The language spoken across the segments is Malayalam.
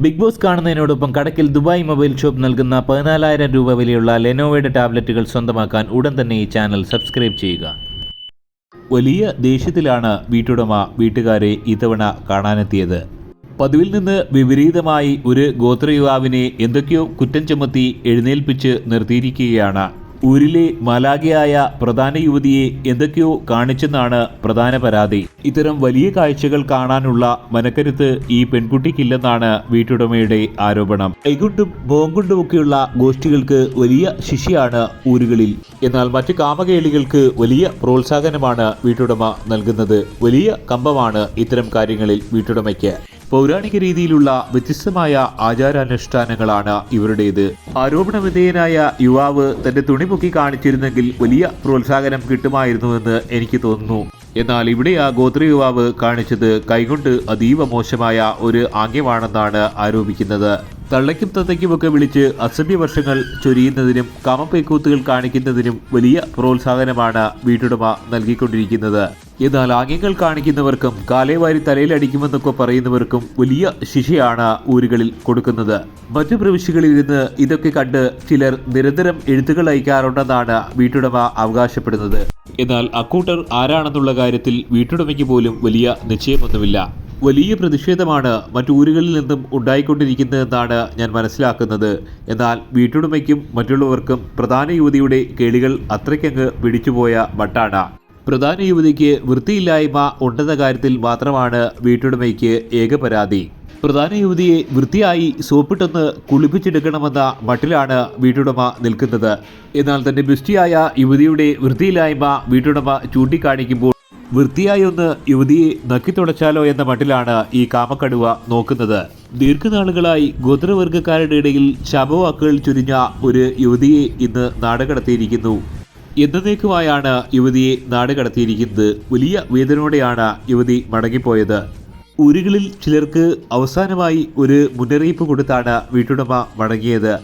ബിഗ് ബോസ് കാണുന്നതിനോടൊപ്പം കടക്കിൽ ദുബായ് മൊബൈൽ ഷോപ്പ് നൽകുന്ന പതിനാലായിരം രൂപ വിലയുള്ള ലെനോവയുടെ ടാബ്ലറ്റുകൾ സ്വന്തമാക്കാൻ ഉടൻ തന്നെ ഈ ചാനൽ സബ്സ്ക്രൈബ് ചെയ്യുക. വലിയ ദേഷ്യത്തിലാണ് വീട്ടുടമ വീട്ടുകാരെ ഇത്തവണ കാണാനെത്തിയത്. പതിവിൽ നിന്ന് വിപരീതമായി ഒരു ഗോത്ര യുവാവിനെ എന്തൊക്കെയോ കുറ്റം ചുമത്തി എഴുന്നേൽപ്പിച്ച് നിർത്തിയിരിക്കുകയാണ് ഊരിലെ മലാഗയായ പ്രധാന യുവതിയെ എന്തൊക്കെയോ കാണിച്ചെന്നാണ് പ്രധാന പരാതി. ഇത്തരം വലിയ കാഴ്ചകൾ കാണാനുള്ള മനക്കരുത്ത് ഈ പെൺകുട്ടിക്കില്ലെന്നാണ് വീട്ടുടമയുടെ ആരോപണം. കൈകൊണ്ടും ബോംകൊണ്ടുമൊക്കെയുള്ള ഗോഷ്ഠികൾക്ക് വലിയ ശിശിയാണ് ഊരുകളിൽ. എന്നാൽ മറ്റു കാമകേളികൾക്ക് വലിയ പ്രോത്സാഹനമാണ് വീട്ടുടമ നൽകുന്നത്. വലിയ കമ്പമാണ് ഇത്തരം കാര്യങ്ങളിൽ വീട്ടുടമയ്ക്ക്. പൗരാണിക രീതിയിലുള്ള വ്യത്യസ്തമായ ആചാരാനുഷ്ഠാനങ്ങളാണ് ഇവരുടേത്. ആരോപണ വിധേയനായ യുവാവ് തന്റെ തുണി പൊക്കി കാണിച്ചിരുന്നെങ്കിൽ വലിയ പ്രോത്സാഹനം കിട്ടുമായിരുന്നുവെന്ന് എനിക്ക് തോന്നുന്നു. എന്നാൽ ഇവിടെ ആ ഗോത്ര യുവാവ് കാണിച്ചത് കൈകൊണ്ട് അതീവ മോശമായ ഒരു ആംഗ്യമാണെന്നാണ് ആരോപിക്കുന്നത്. തള്ളയ്ക്കും തത്തയ്ക്കുമൊക്കെ വിളിച്ച് അസഭ്യ വർഷങ്ങൾ ചൊരിയുന്നതിനും കാമപ്പേക്കൂത്തുകൾ കാണിക്കുന്നതിനും വലിയ പ്രോത്സാഹനമാണ് വീട്ടുടമ നൽകിക്കൊണ്ടിരിക്കുന്നത്. എന്നാൽ ആംഗ്യങ്ങൾ കാണിക്കുന്നവർക്കും കാലേവാരി തലയിലടിക്കുമെന്നൊക്കെ പറയുന്നവർക്കും വലിയ ശിക്ഷയാണ് ഊരുകളിൽ കൊടുക്കുന്നത്. മറ്റു പ്രവിശ്യകളിൽ ഇരുന്ന് ഇതൊക്കെ കണ്ട് ചിലർ നിരന്തരം എഴുത്തുകൾ അയക്കാറുണ്ടെന്നാണ് വീട്ടുടമ അവകാശപ്പെടുന്നത്. എന്നാൽ അക്കൂട്ടർ ആരാണെന്നുള്ള കാര്യത്തിൽ വീട്ടുടമയ്ക്ക് പോലും വലിയ നിശ്ചയമൊന്നുമില്ല. വലിയ പ്രതിഷേധമാണ് മറ്റൂരുകളിൽ നിന്നും ഉണ്ടായിക്കൊണ്ടിരിക്കുന്നതെന്നാണ് ഞാൻ മനസ്സിലാക്കുന്നത്. എന്നാൽ വീട്ടുടമയ്ക്കും മറ്റുള്ളവർക്കും പ്രധാന യുവതിയുടെ കേളികൾ അത്രയ്ക്കങ്ങ് പിടിച്ചുപോയ മട്ടാണ്. പ്രധാന യുവതിക്ക് വൃത്തിയില്ലായ്മ ഉണ്ടെന്ന കാര്യത്തിൽ മാത്രമാണ് വീട്ടുടമയ്ക്ക് ഏക പരാതി. പ്രധാന യുവതിയെ വൃത്തിയായി സോപ്പിട്ടൊന്ന് കുളിപ്പിച്ചെടുക്കണമെന്ന മട്ടിലാണ് വീട്ടുടമ നിൽക്കുന്നത്. എന്നാൽ തന്റെ ബിസ്റ്റിയായ യുവതിയുടെ വൃത്തിയില്ലായ്മ വീട്ടുടമ ചൂണ്ടിക്കാണിക്കുമ്പോൾ വൃത്തിയായി ഒന്ന് യുവതിയെ നക്കിത്തുടച്ചാലോ എന്ന മട്ടിലാണ് ഈ കാമക്കടുവ നോക്കുന്നത്. ദീർഘനാളുകളായി ഗോത്രവർഗക്കാരുടെ ഇടയിൽ ശവവാക്കുകൾ ചുരിഞ്ഞ ഒരു യുവതിയെ ഇന്ന് നാടുകടത്തിയിരിക്കുന്നു. എന്നേക്കുമായാണ് യുവതിയെ നാടുകടത്തിയിരിക്കുന്നത്. വലിയ വേദനയോടെയാണ് യുവതി മടങ്ങിപ്പോയത്. ഊരുകളിൽ ചിലർക്ക് അവസാനമായി ഒരു മുന്നറിയിപ്പ് കൊടുത്താണ് വീട്ടുടമ മടങ്ങിയത്.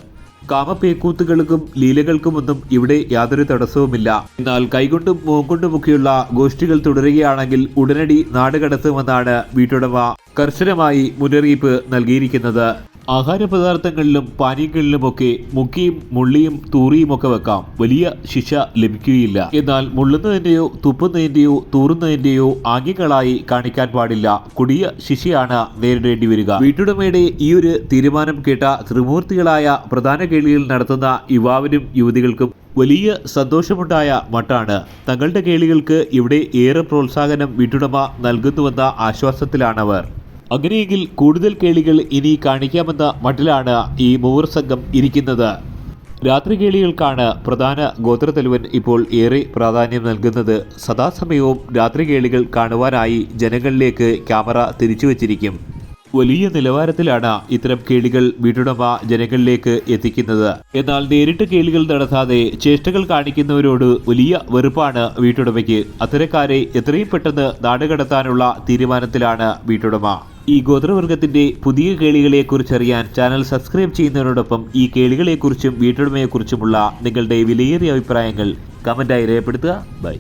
കാമപ്പേക്കൂത്തുകൾക്കും ലീലകൾക്കുമൊന്നും ഇവിടെ യാതൊരു തടസ്സവുമില്ല. എന്നാൽ കൈകൊണ്ടും മോകൊണ്ടുമൊക്കെയുള്ള ഗോഷ്ഠികൾ തുടരുകയാണെങ്കിൽ ഉടനടി നാടുകടത്തുമെന്നാണ് വീട്ടുടമ കർശനമായി മുന്നറിയിപ്പ് നൽകിയിരിക്കുന്നത്. ആഹാര പദാർത്ഥങ്ങളിലും പാനീയങ്ങളിലുമൊക്കെ മുക്കിയും മുള്ളിയും തൂറിയുമൊക്കെ വെക്കാം. വലിയ ശിക്ഷ ലഭിക്കുകയില്ല. എന്നാൽ മുള്ളുന്നതിന്റെയോ തുപ്പുന്നതിന്റെയോ തൂറുന്നതിന്റെയോ ആംഗ്യങ്ങളായി കാണിക്കാൻ പാടില്ല. കൊടിയ ശിക്ഷയാണ് നേരിടേണ്ടി വരിക. വീട്ടുടമയുടെ ഈ ഒരു തീരുമാനം കേട്ട ത്രിമൂർത്തികളായ പ്രധാന കേളികൾ നടത്തുന്ന യുവാവിനും യുവതികൾക്കും വലിയ സന്തോഷമുണ്ടായ മട്ടാണ്. തങ്ങളുടെ കേളികൾക്ക് ഇവിടെ ഏറെ പ്രോത്സാഹനം വീട്ടുടമ നൽകുന്നുവെന്ന ആശ്വാസത്തിലാണവർ. അങ്ങനെയെങ്കിൽ കൂടുതൽ കേളികൾ ഇനി കാണിക്കാമെന്ന മട്ടിലാണ് ഈ മൂവർ സംഘം ഇരിക്കുന്നത്. രാത്രി കേളികൾക്കാണ് പ്രധാന ഗോത്രത്തലുവൻ ഇപ്പോൾ ഏറെ പ്രാധാന്യം നൽകുന്നത്. സദാസമയവും രാത്രി കേളികൾ കാണുവാനായി ജനങ്ങളിലേക്ക് ക്യാമറ തിരിച്ചു തിരിച്ചുവച്ചിരിക്കും. വലിയ നിലവാരത്തിലാണ് ഇത്തരം കേളികൾ വീട്ടുടമ ജനങ്ങളിലേക്ക് എത്തിക്കുന്നത്. എന്നാൽ നേരിട്ട് കേളികൾ നടത്താതെ ചേഷ്ടകൾ കാണിക്കുന്നവരോട് വലിയ വെറുപ്പാണ് വീട്ടുടമയ്ക്ക്. അത്തരക്കാരെ എത്രയും പെട്ടെന്ന് നാടുകടത്താനുള്ള തീരുമാനത്തിലാണ് വീട്ടുടമ. ഈ ഗോത്രവർഗത്തിന്റെ പുതിയ കേളികളെക്കുറിച്ചറിയാൻ ചാനൽ സബ്സ്ക്രൈബ് ചെയ്യുന്നതിനോടൊപ്പം ഈ കേളികളെക്കുറിച്ചും വീട്ടുടമയെക്കുറിച്ചുമുള്ള നിങ്ങളുടെ വിലയേറിയ അഭിപ്രായങ്ങൾ കമന്റായി രേഖപ്പെടുത്തുക. ബൈ